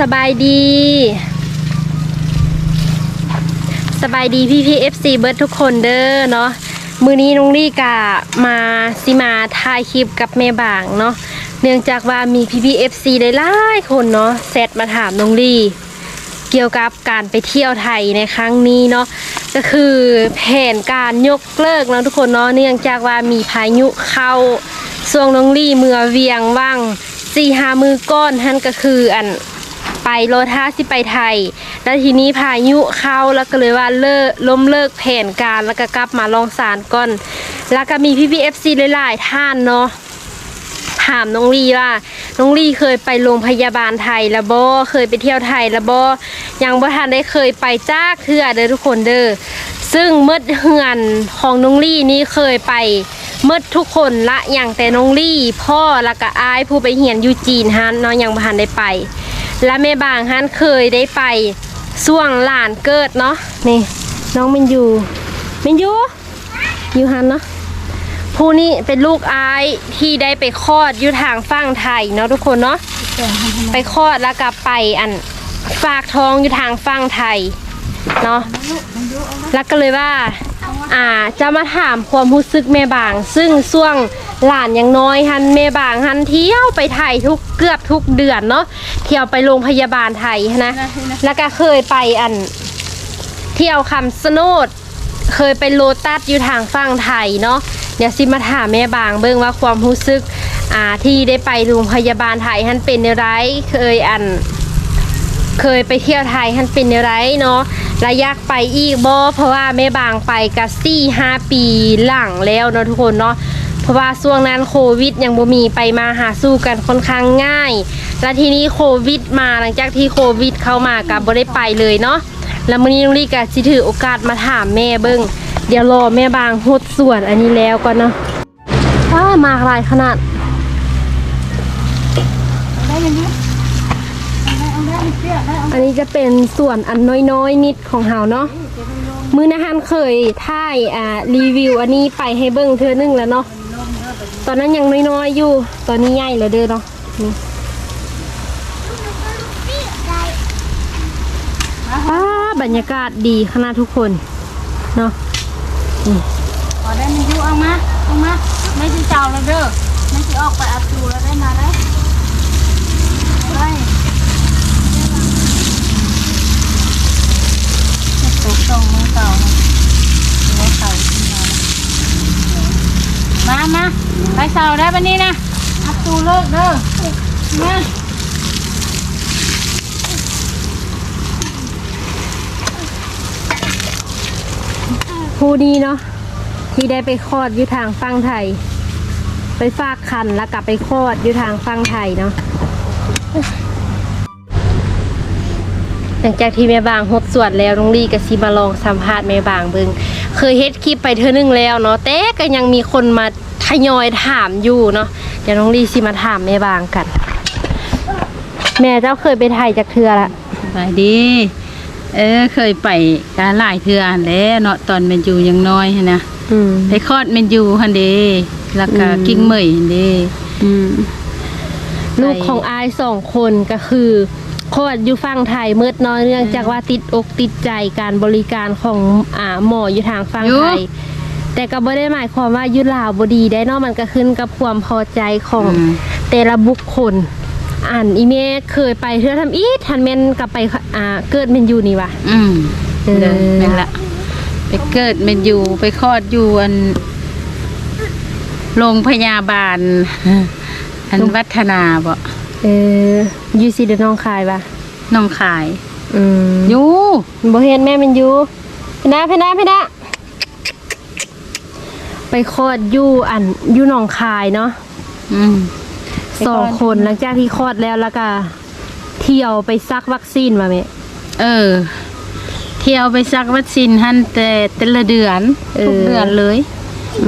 สบายดี สบายดีพี่พีเอฟซีเบิร์ดทุกคนเด้อเนาะมือนี้น้องลี่กะมาสิมาถ่ายคลิปกับแม่บางเนาะเนื่องจากว่ามีพี่พีเอฟซีหลายๆคนเนาะแซดมาถามน้องลี่เกี่ยวกับการไปเที่ยวไทยในครั้งนี้เนาะก็คือแผนการยกเลิกเนาะทุกคนเนาะเนื่องจากว่ามีพายุเข้าส่วงน้องลี่เมื่อเวียงว่างสี่หามือก้อนท่านก็คืออัน ไปโลท่าสิไปไทย แล้วทีนี้พายุเข้าแล้วก็เลยว่าเลิกล้มเลิกแผนการแล้วก็กลับมาลองสารก่อน แล้วก็มีพี่พีเอฟซีหลายๆท่านเนาะถามน้องลีว่าน้องลีเคยไปโรงพยาบาลไทยแล้วบ่เคยไปเที่ยวไทยแล้วบ่ยังบ่ทันได้เคยไปจ้ากเทื่อเด้อทุกคนเด้อซึ่งเมดเฮือนของน้องลี่นี่เคยไปเมดทุกคนละอย่างแต่น้องลี่ พ่อแล้วก็อายผู้ไปเหียนอยู่จีนฮันเนาะยังบ่ทันได้ไป และแม่บางฮันเคยได้ไปช่วงหลานเกิดเนาะนี่น้องมันยูมันยูยูฮันเนาะผู้นี้เป็นลูกอายที่ได้ไปคลอดอยู่ทางฝั่งไทยเนาะทุกคนเนาะไปคลอดแล้วก็ไปอันฝากท้องอยู่ทางฝั่งไทยเนาะแล้วก็เลยว่า อ่าจะมาถามความรู้สึกแม่บาง ซึ่งช่วง หลานยังน้อยฮันแม่บางฮันเที่ยวไปไทยทุกเกือบทุกเดือนเนาะเที่ยวไปโรงพยาบาลไทยนะแล้วก็เคยไปอัน เที่ยวคำสโนดเคยไปโลตัสอยู่ทางฝั่งไทยเนาะเดี๋ยวสิมาถามแม่บางเบิ่งว่าความรู้สึกอ่าที่ได้ไปโรงพยาบาลไทยฮันเป็นอะไรเคยอัน เคยไปเที่ยวไทยฮันเป็นอะไรเนาะและยากไปอีกบ่เพราะว่าแม่บางไปกัซี่ห้าปีหลังแล้วเนาะทุกคนเนาะ ราะว่าช่วงนั้นโควิดยังบ่มีไปมาหาสู้กันค่อนข้างง่าย และทีนี้โควิดมาหลังจากที่โควิดเข้ามากับบ่ได้ไปเลยเนาะแล้วมื้อนี้น้องลี่ก็สิถือโอกาสมาถามแม่เบิ่งเดี๋ยวรอแม่บางหดส่วนอันนี้แล้วก่อนเนาะว้ามากหลายขนาดได้ยังไงอันนี้จะเป็นส่วนอันน้อยๆนิดของเฮาเนาะมื้อนะฮันเคยถ่ายอ่ารีวิวอันนี้ไปให้เบิ่งเทื่อนึงแล้วเนาะ ตอนนั้นยังน้อยๆอยู่ ตอนนี้ใหญ่แล้วเด้อเนาะนี่ป้าบรรยากาศดีขนาดทุกคนเนาะขอได้มันยุเอามาเอามาไม่ใช่เจ้าแล้วเด้อไม่ใช่ออกไปอัดตูแล้วได้มาได้ได้ตกตรงมือเก่าวเข่าขึ้น มามาไปเสาได้ปะนี้นะอัดตูเลิกเด้อมาผู้นี้เนาะที่ได้ไปคลอดอยู่ทางฝั่งไทย ไปฝากคันแล้วกลับไปคลอดอยู่ทางฝั่งไทยเนาะหลังจากที่แม่บางหดสวดแล้วน้องลี่กับซีมาลองสัมภาษณ์แม่บางเบิง เคยเฮ็ดคลิปไปเธอนึงแล้วเนาะแต่ก็ยังมีคนมาทยอยถามอยู่เนาะเดี๋ยวน้องลี่สิมาถามแม่บางกัน แม่เจ้าเคยไปไทยจากเทือละสบายดี เออเคยไปการหลายเทื่อหั่นแหล้วเนาะตอนเมนยูยังน้อยหั้นนะอืมไปคลอดเมนยูหันเดแล้วก็อืมกิ้งเหมยหันเด อืมลูกของอายสองคนก็คือ คลอดอยู่ฝั่งไทยเมื่อน้อยเนื่องจากว่าติดอกติดใจการบริการของอ่าหมออยู่ทางฝั่งไทย แต่ก็บ่ได้หมายความว่าอยุลาวบดีได้เนอกมันก็ขึ้นกับความพอใจของอืม แต่ละบุคคล อ่านอีเมลเคยไปเธอทำอีทันเมนกลับไปอ่าเกิดเมนอยู่นี่วะ อืมเออ เดินแม่นละ ไปเกิดเมนยูไปคลอดอยู่อันโรงพยาบาล อันวัฒนาบ่ เอออยูซีเดนน้องคายวะน้องขายอืมอยูบ่เห็นแม่มันอยู่เพนดาเพนดาเพนดาไปคลอดอยู่อันอยู่หนองคายเนาะอืม สองคนหลังจากที่คลอดแล้วแล้วก็เที่ยวไปซักวัคซีนมาแม่เออ เที่ยวไปซักวัคซีนหันแต่แต่ละเดือนเออทุกเดือนเลย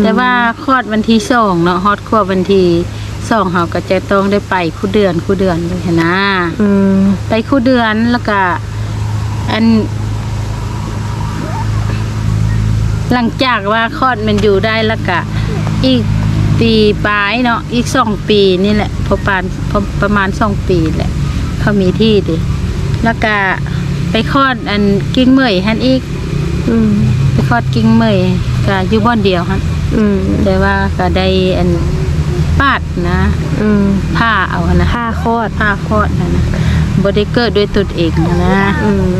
แต่ว่าคลอดวันที่สองเนาะฮอตคลอดวันที่ สองเขาก็จะต้องได้ไปคู่เดือนคู่เดือนเลยหั้นนะอืมไปคู่เดือนแล้วก็อัน หลังจากว่าคลอดมันอยู่ได้แล้วก็อีกปีปลายเนาะอีกสองปีนี่แหละพอปานพอประมาณสองปีแหละ เขามีที่ดิแล้วก็ไปคลอดอันกิ้งเหมยหันอีก อืมไปคลอดกิ้งเหมยก็อยู่บ้านเดียวฮะอืมแต่ว่าก็ได้อัน ปาดนะอืมผ้าเอานะผ้าคลอดผ้าคลอดนะนะบ่ได้เกิดด้วยตนเองนะอืม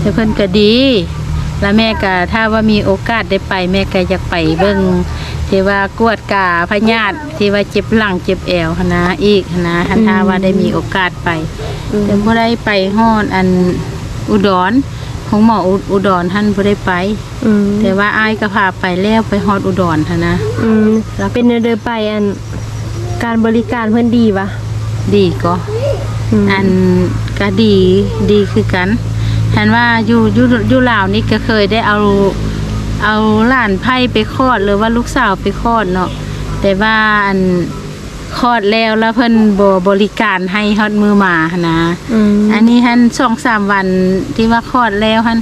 แต่เพิ่นก็ดี แล้วแม่ก็ถ้าว่ามีโอกาสได้ไป แม่ก็อยากไปเบิ่งที่ว่ากวดกาพญาติที่ว่าเจ็บหลังเจ็บแอวหั้นนะอีกหั้นนะหันถ้าว่าได้มีโอกาสไปแต่บ่ได้ไปฮอดอันอุดรของหมออุอุดรท่านบ่ได้ไป อืมแต่ว่าอ้ายก็พาไปแล้วไปฮอดอุดรหั้นนะอืมเป็นเดินไปอัน การบริการเพื่อนดีปะดีก็มอันก็ดีดีคือกันหันว่าอยู่อยู่อยู่ลาวนี่ก็เคยได้เอาเอาหลานไผ่ไปคลอดหรือว่าลูกสาวไปคลอดเนาะแต่ว่าอันคลอดแล้วแล้วเพิ่นบ่บริการให้ฮอดมือหมาหั้นนะอืมอันนี้หันสองสามวันที่ว่าคลอดแล้วหัน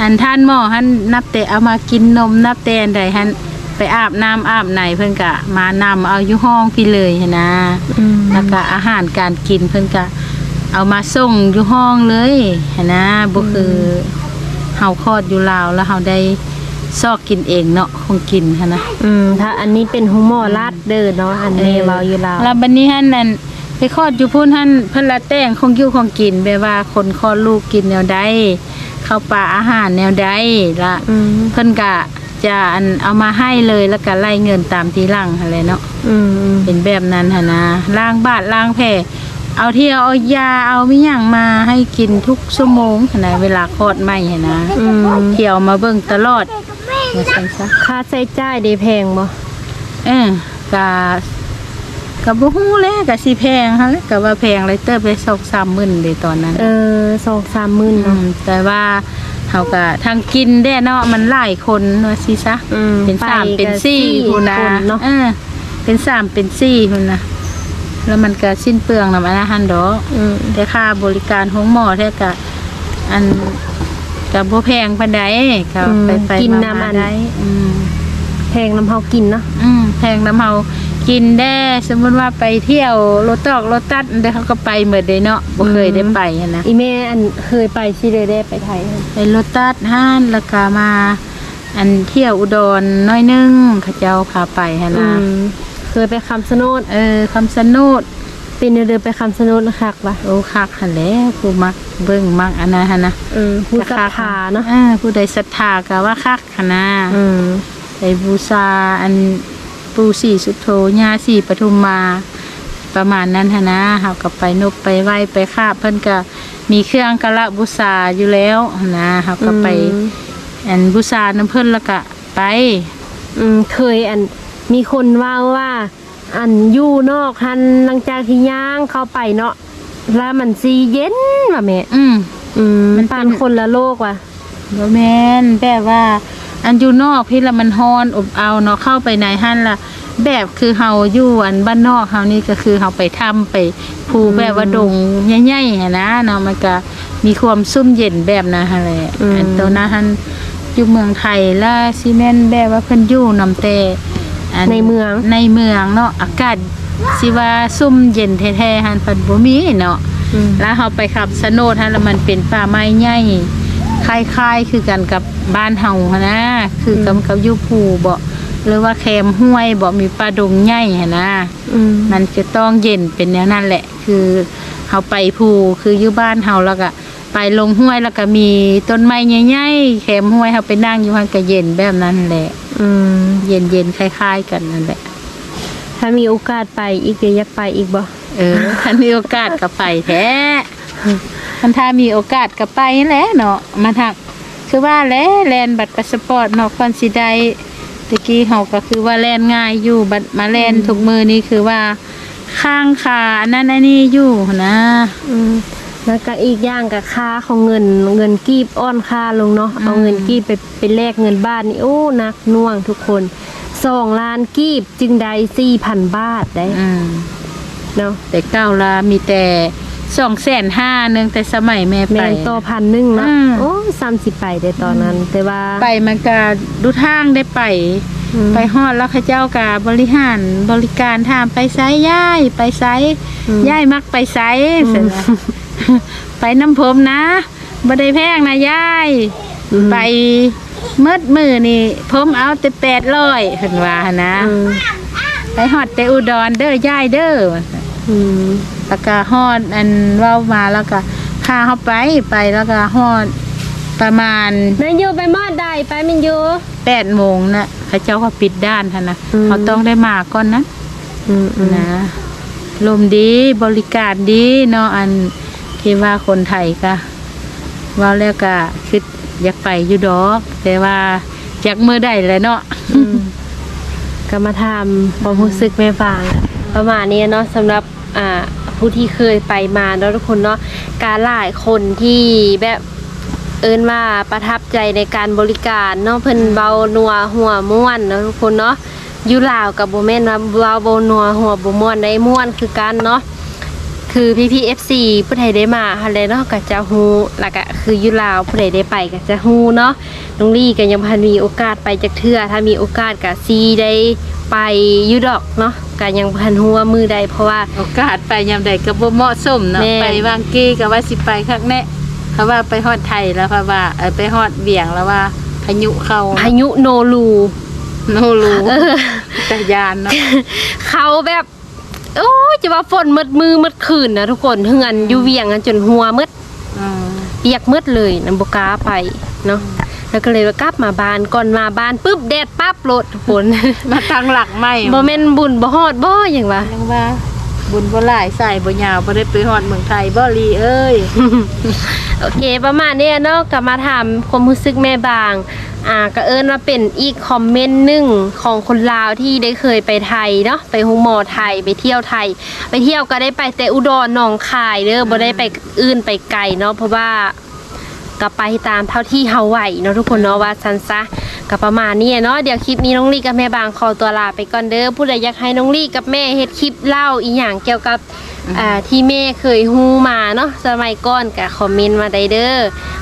อันท่านหมอหันนับแต่เอามากินนมนับแต่อันใดหัน ไปอาบน้ำอาบไหนเพิ่นกะ มานำเอาอยู่ห้องพี่เลยหั้นนะอืมแล้วก็อาหารการกินเพิ่นก็เอามาส่งอยู่ห้องเลยหั้นนะบ่คือเฮาคลอดอยู่ลาวแล้วเฮาได้ซอกกินเองเนาะคงกินหั้นนะอืมถ้าอันนี้เป็นหูหมอลาดเดินเนาะอันนี้เบาอยู่ลาวแล้วบัดนี้หั่นนั่นไปคลอดอยู่พุ่นหั่นเพิ่นละแต่งคงอยู่คงกินแบบว่าคนคลอดลูกกินแนวใดเข้าวปลาอาหารแนวใดละอืมเพิ่นก็ จะอันเอามาให้เลยแล้วก็ไล่เงินตามทีหลังหั่นแหละเนาะอืมอืมเป็นแบบนั้นหั่นนะล้างบาดล้างแผลเอาเที่ยวเอายาเอามิหยังมาให้กินทุกชั่วโมงหั่นนะเวลาคลอดใหม่หั่นนะอืมเที่ยวมาเบิ่งตลอดว่าซั่นซะค่าใช้จ่ายได้แพงบ่เออกะกะบ่ฮู้แหล้วกะสิแพงหั่นแหละกะว่าแพงเลยเติบไป2-3หมื่นเดยตอนนั้น เออสองสามหมื่นอืเนาะมแต่ว่า เฮาก็ทางกินแด้เนาะมันหลายคนว่าสิซะอืมเป็นสามไเป็นสี่ก็พุ่นนะคนเนาะ เออเป็นสามเป็นสี่พุ่นนะแล้วมันก็สิ้นเปลืองนำอันนั้นหั่นดอก อืมแต่ค่าบริการของหมอแท้กะอันก็บ่แพงปานใดก็ไปไปกินมาน้ำมาอัน ได้อืม แพงน้ำเฮากินเนาะ อืมแพงน้ำเฮา กินได้สมมุติว่าไปเที่ยวรถตอกรถตัดเดี๋ยวเขาก็ไปหมดเลยเนาะบ่เคยได้ไปอะนะอีแม่อันเคยไปสิเลยได้ไปไทยหั่นไปรถตัดห้านแล้วก็มา อันเที่ยวอุดรน้อยหนึงเขาเจ้าพาไปหั่นอืนะมเคยไปคำสนดเออคำสนดเป็นเดินไปคำสนดคักปะโอ้คักหั่นแหล้วผู้มักเบิ่งมักอันนั้นหั่นนะเออผู้ศรัทธาเนาะเออผู้ใดศรัทธาก็ว่าคักหั่นนะ อืม ไปบูชาอัน ปูสีสุโธญาสีปทุมมา ประมาณนั้นหั่นนะเฮาก็ไปนบไปไหว้ไปคาบเพิ่นก็มีเครื่องกะละบูชาอยู่แล้วหั่นนะเฮาก็ไป อืม อันบูชาน้ำเพิ่นแล้วก็ไป อืมเคยอันมีคนว่าว่า อันอยู่นอกหันหลังจากที่ย่างเข้าไปเนาะแล้วมันสีเย็นว่ะแม่อืม อืมมัมันนเป็น ปานคนละโลกว่ะ บ่แม่นแบบว่า อันอยู่นอกพี่ละมันฮ้อนอบเอาเนาะเข้าไปในหั่นล่ะแบบคือเฮาอยู่อันบ้านนอกเฮานี่ก็คือเฮาไปทำไปภูแบบว่าดงใหญ่ๆหั้นนะเนาะมันก็มีความซุ่มเย็นแบบนั้นหั่นแหละอันตัวนั้นหั่นอยู่เมืองไทยและซีเมนต์แบบว่าเพิ่นอยู่นำแต่อั ในเมือง ในเมืองเนาะอากาศสิว่าซุ่มเย็นแท้ๆหั่นเพิ่นบ่มีเนาะอืมแล้วเราไปขับสโนดฮะแล้วมันเป็นป่าไม้ใหญ่คล้ายๆ คือกันกับ บ้านเฮาหั้นนะคือกับกับอยูภูบ่หรือว่าแคมห้วยบ่มีป่าดงใหญ่หั้นนะอืมมันจะต้องเย็นเป็นแนวนั้นแหละ คือเฮาไปภูคืออยู่บ้านเฮาแล้วก็ไปลงห้วยแล้วก็มีต้นไม้ใหญ่ๆแคมห้วยเฮาไปนั่งอยู่หั่นก็เย็นแบบนั้นแหละอืมเย็นๆคล้ายๆ กันนั่นแหละถ้ามีโอกาสไปอีกเดี๋ยวอยากไปอีกบ่เออถ้ามีโอกาสก็ไปแท้มันถ้ามีโอกาสก็ไปแหล้วเนาะมาทัก คือว่าแหล้วแลนบัตรพาสปอร์ตเนาะก่อนสิได้ตะกี้เฮาก็คือว่าแลนง่ายอยู่บัดมาแลนทุกมือนี่คือว่าข้างขาอันนั้นอันนี้อยู่นะอืมแล้วก็อีกอย่างกับค่าของเงินเงินกีบอ้อนค่าลงเนาะเอาเงินกีบไปไปแลกเงินบาทนี่โอ้นักหน่วงทุกคนสองล้านกีบจึงได้สี่พันบาทได้อืมเนาะแต่เก้าละมีแต่ สองแสนห้านึงแต่สมัยแม่ไป แม่นต่อพันหนึ่งเนาะอืม โอ้สามสิบไปได้ตอนนั้น แต่ว่าไปมันก็ดูทางได้ไป อืม ไปฮอดแล้วเขาเจ้ากับบริหารบริการถามไปไซย่ายไปไซอืมย่ายมักไปไซอืมเสร็จแล้วไปน้ำผมนะบ่ได้แพงนะยาย อืม ไปเมื่ดมือนี่ผมเอาแต่แปดร้อยเห็นว่านะ อืมไปฮอดแต่อุดรเด้อยายเด้ออืม แล้วก็ฮอดอันเว้ามาแล้วก็พาเขาไปไปแล้วก็ฮอดประมาณแมันอยู่ไปมอดใดไปแมันอยู่ แปดโมงนะเขาเจ้าก็ปิดด้านท่นนะอืม เขาต้องได้มาก่อนนะอืมอืมนะลมดีบริการดีเนาะอันที่ว่าคนไทยก็เว่าแล้วก็คิดอยากไปอยู่ดอก แต่ว่าอยากมือได้แหละเนาะ อืมก็มาทำความรู้สึกแม่บางประมาณนี้เนาะสำหรับอ่า ผู้ที่เคยไปมาเนาะทุกคนเนาะการหลายคนที่แบบเอินว่าประทับใจในการบริการเนาะเพิ่นเบานัวหัวม่วนเนาะทุกคนเนาะอยู่ลาวกับโบแม่นว่าเบาเบานัวหัวบ่ม่วนได้ม่วนคือกันเนาะคือพี่พีเอฟซีผู้ใดได้มาฮันเลยเนาะก็จะฮูแล้วก็คือยุลาวผู้ใดได้ไปก็จะฮูเนาะน้องลี่ก็ยังพันมีโอกาสไปจากเทื่อถ้ามีโอกาสก็ซีได้ ไปอยุดอกเนาะก็ยังพันฮู้ว่ามือใดเพราะว่า โอกาสไปยามใดก็บ่เหมาะสมเนาะแม่ไปวางกี้ก็ว่าสิไปคักแน่เขาว่าไปฮอดไทยแล้วเขาว่าเออไปฮอดเบี่ยงแล้วว่าพายุเข้าพายุโนรู โนรูเออจักรยานเนาะเขาแบบ โอ้ยจะว่าฝนมืดมือมืดคืนนะทุกคนเฮือนอยู่เวียงกันจนหัวมืดอืมเปียกมืดเลยน้ำบกล้าไปเนาะ แล้วก็เลยว่ากลับมาบ้านก่อนมาบ้านปุ๊บแดดปั๊บโลดทุกคนมาทางหลักไม่บ่แม่นบุญบ่ฮอดบ่หยังวะยังว่า บุญบ่หลายใส่บ่ยาวบ่ได้ไปฮอดเมืองไทยบ่ลีเอ้ยโอเค ประมาณเนี้ยเนาะกลับมาถามความรู้สึกแม่บางอ่าก็เอิ้นว่าเป็นอีกคอมเมนต์หนึ่งของคนลาวที่ได้เคยไปไทยเนาะไปฮงหมอไทยไปเที่ยวไทย ไปเที่ยวก็ได้ไปแต่อุดรหนองคายเด้อบ่ได้ไปอื่นไปไกลเนาะเพราะว่า ก็ไปตามเท่าที่เฮาไหวเนาะทุกคนเนาะว่าซันซะก็ประมาณนี้เนาะเดี๋ยวคลิปนี้น้องลี่กับแม่บางขอตัวลาไปก่อนเด้อผู้ใดอยากให้น้องลี่กับแม่เฮ็ดคลิปเล่าอีหยังเกี่ยวกับอ่าที่แม่เคยฮู้มาเนาะสมัยก่อนก็คอมเมนต์มาได้เด้อ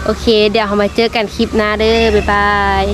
โอเค เดี๋ยวเรามาเจอกันคลิปหน้าเด้อบ๊ายบาย